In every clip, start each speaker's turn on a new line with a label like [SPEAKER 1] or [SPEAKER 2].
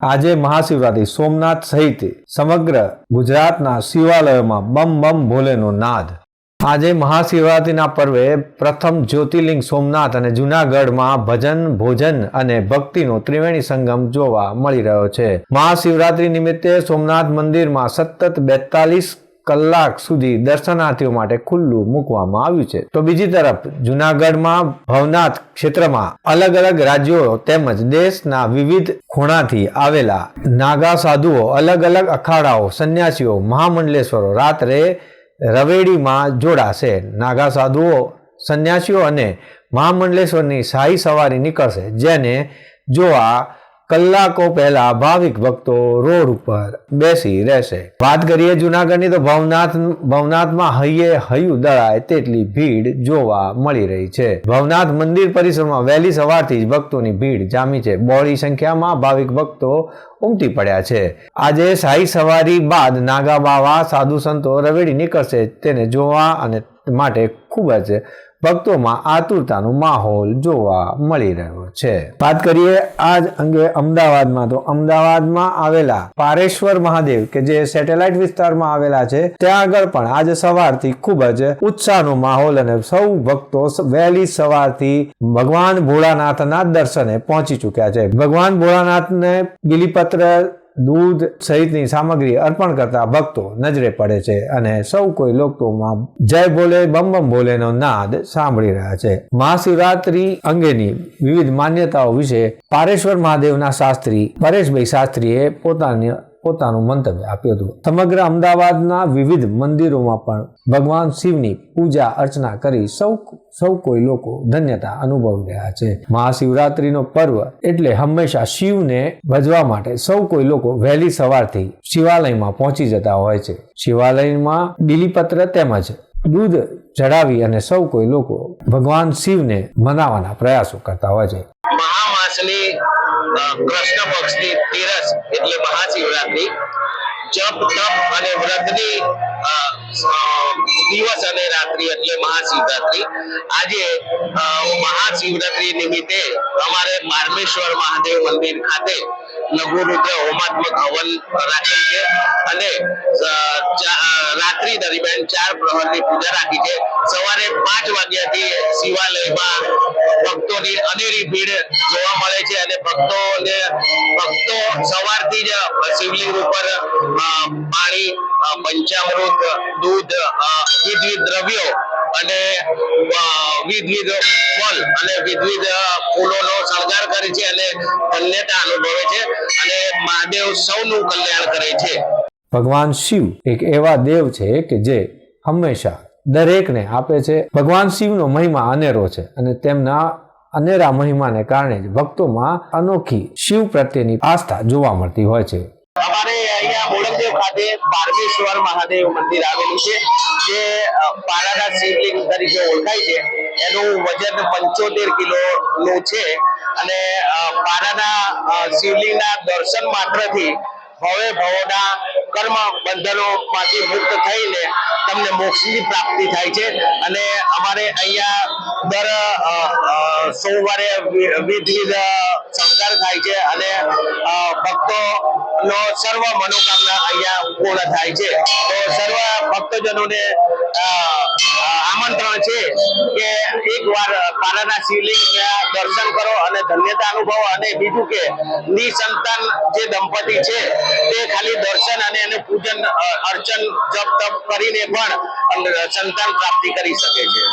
[SPEAKER 1] આજે મહાશિવરાત્રી સોમનાથ સહિત સમગ્ર ગુજરાતના શિવાલયોમાં બમ બમ ભોલેનો નાદ. આજે મહાશિવરાત્રિના પર્વે પ્રથમ જ્યોતિર્લિંગ સોમનાથ અને જૂનાગઢમાં ભજન, ભોજન અને ભક્તિનો ત્રિવેણી સંગમ જોવા મળી રહ્યો છે. મહાશિવરાત્રિ નિમિત્તે સોમનાથ મંદિરમાં સતત બેતાલીસ કલાક સુધી દર્શનાર્થીઓ માટે ખુલ્લું મૂકવામાં આવ્યું છે. તો બીજી તરફ, જુનાગઢમાં ભવનાથ ક્ષેત્રમાં અલગ અલગ રાજ્યો તેમજ દેશના વિવિધ ખૂણાથી આવેલા નાગા સાધુઓ, અલગ અલગ અખાડાઓ, સંન્યાસીઓ, મહામંડલેશ્વરો રાત્રે રવેડીમાં જોડાશે. નાગા સાધુઓ, સંન્યાસીઓ અને મહામંડલેશ્વરની શાહી સવારી નીકળશે, જેને જોવા કલાકો પહેલા ભાવિક ભક્તો રોડ ઉપર બેસી રહેશે. વાત કરીએ જુનાગઢની તો ભવનાથ, ભવનાથમાં હૈયે હૈયું દળાય તેટલી ભીડ જોવા મળી રહી છે. ભવનાથ મંદિર પરિસરમાં વહેલી સવારથી જ ભક્તોની ભીડ જામી છે. બહોળી સંખ્યામાં ભાવિક ભક્તો ઉમટી પડ્યા છે. આજે શાહી સવારી બાદ નાગા બાવા, સાધુ સંતો રવેડી નીકળશે તેને જોવા અને માટે ખૂબ જ ભક્તોમાં આતુરતાનો માહોલ જોવા મળી રહ્યો છે. વાત કરીએ આજ અંગે અમદાવાદમાં. તો અમદાવાદમાં આવેલા પારેશ્વર મહાદેવ, કે જે સેટેલાઇટ વિસ્તારમાં આવેલા છે, ત્યાં આગળ પણ આજે સવારથી ખૂબ જ ઉત્સાહનો માહોલ અને સૌ ભક્તો વહેલી સવારથી ભગવાન ભોળાનાથના દર્શને પહોંચી ચૂક્યા છે. ભગવાન ભોળાનાથને બિલીપત્ર દૂધ સહિતની સામગ્રી અર્પણ કરતા ભક્તો નજરે પડે છે અને સૌ કોઈ લોકોમાં જય ભોલે, બમ બમ ભોલેનો નાદ સાંભળી રહ્યા છે. મહાશિવરાત્રી અંગેની વિવિધ માન્યતાઓ વિશે પારેશ્વર મહાદેવના શાસ્ત્રી પરેશભાઈ શાસ્ત્રીએ પોતાની પોતાનું મંતવ્ય આપ્યું હતું. સમગ્ર અમદાવાદના વિવિધ મંદિરોમાં પણ ભગવાન શિવની પૂજા અર્ચના કરી સૌ સૌ કોઈ લોકો ધન્યતા અનુભવી રહ્યા છે. મહાશિવરાત્રીનો પર્વ એટલે હંમેશા શિવને ભજવા માટે સૌ કોઈ લોકો વહેલી સવારથી શિવાલયમાં પહોંચી જતા હોય છે. શિવાલયમાં બીલીપત્ર તેમજ દૂધ ચડાવી અને સૌ કોઈ લોકો ભગવાન શિવને મનાવવાના પ્રયાસો કરતા હોય છે.
[SPEAKER 2] મહામાસની કૃષ્ણ પક્ષની તેરસ એટલે મહાશિવરાત્રી, જપ, તપ અને વ્રતની દિવસ અને રાત્રિ એટલે મહાશિવરાત્રી. આજે મહાશિવરાત્રી નિમિત્તે અમારે બારમેશ્વર મહાદેવ મંદિર ખાતે લઘુ રુદ્ર હોમાત્મક હવન રાખેલ છે. અને રાત્રિ દરમિયાન ચાર પ્રહરની પૂજા રાખી છે. સવારે પાંચ વાગ્યાથી શિવાલયમાં ભક્તોની અનેરી ભીડ જોવા મળે છે અને ભક્તોને, ભક્તો સવારથી જ શિવલિંગ ઉપર પાણી પંચામૃત, દૂધ વિધવિધ દ્રવ્યો અને વિધવિધ ફળ અને વિવિધ ફૂલોનો શણગાર કરે છે અને ધન્યતા અનુભવે છે. મહાદેવ સૌનું કલ્યાણ કરે છે.
[SPEAKER 1] ભગવાન શિવ એક એવા દેવ છે કે જે હંમેશા દરેકને આપે છે. ભગવાન શિવનો મહિમા અનેરો છે અને તેમના અનેરા મહિમાને કારણે જ ભક્તોમાં અનોખી શિવ પ્રત્યેની આસ્થા જોવા મળતી હોય છે.
[SPEAKER 2] અમારે અહીંયા મોડકદેવ ખાતે બારમેશ્વર મહાદેવ મંદિર આવેલું છે જે અ, પારાના શિવલિંગ તરીકે ઓળખાય છે. એનું વજન પંચોતેર કિલો નું છે. અને પારાના શિવલિંગના દર્શન માત્રથી ભવે ભવોના કર્મ બંધનોમાંથી મુક્ત થઈને તમને મોક્ષની પ્રાપ્તિ થાય છે. અને અમારે અહીંયા દર સોમવારે વિ- વિવિધ શણગાર થાય છે અને ભક્તોનો સર્વ મનોકામના અહીંયા પૂર્ણ થાય છે. તો સર્વ ભક્તજનોને આમંત્રણ છે કે એકવાર પારાના શિવલિંગના દર્શન કરો અને ધન્યતા અનુભવો. અને બીજું કે, નિસંતાન જે દંપતી છે, તે ખાલી દર્શન અને એને પૂજન અર્ચન, જપ, તપ કરીને પણ સંતાન પ્રાપ્તિ કરી શકે છે.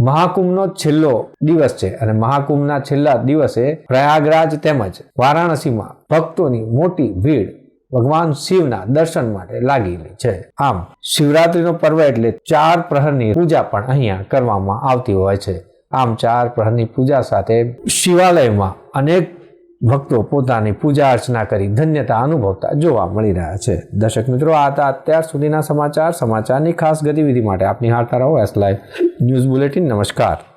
[SPEAKER 1] મહાકુંભનો છેલ્લો દિવસ છે અને મહાકુંભના છેલ્લા દિવસે પ્રયાગરાજ તેમજ વારાણસીમાં ભક્તોની મોટી ભીડ ભગવાન શિવના દર્શન માટે લાગેલી છે. આમ શિવરાત્રીનો પર્વ એટલે ચાર પ્રહરની પૂજા પણ અહીંયા કરવામાં આવતી હોય છે. આમ ચાર પ્રહરની પૂજા સાથે શિવાલયમાં અનેક ભક્તો પોતાની પૂજા અર્ચના કરી ધન્યતા અનુભવતા જોવા મળી રહ્યા છે. દર્શક મિત્રો, આ હતા અત્યાર સુધીના સમાચાર. સમાચારની ખાસ ગતિવિધિ માટે આપની હાલતા રહો. એસ લાઈવ ન્યૂઝ બુલેટિન નમસ્કાર.